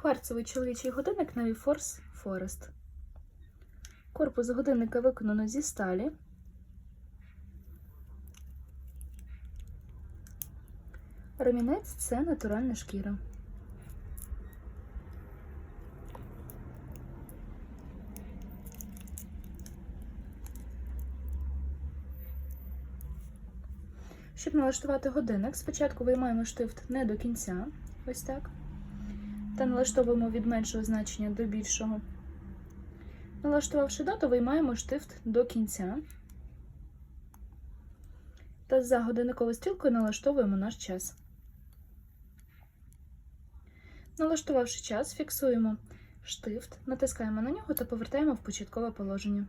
Кварцевий чоловічий годинник Navy Force Forest. Корпус годинника виконано зі сталі. Ремінець це натуральна шкіра. Щоб налаштувати годинник, спочатку виймаємо штифт не до кінця, ось так, та налаштовуємо від меншого значення до більшого. Налаштувавши дату, виймаємо штифт до кінця та за годинниковою стрілкою налаштовуємо наш час. Налаштувавши час, фіксуємо штифт, натискаємо на нього та повертаємо в початкове положення.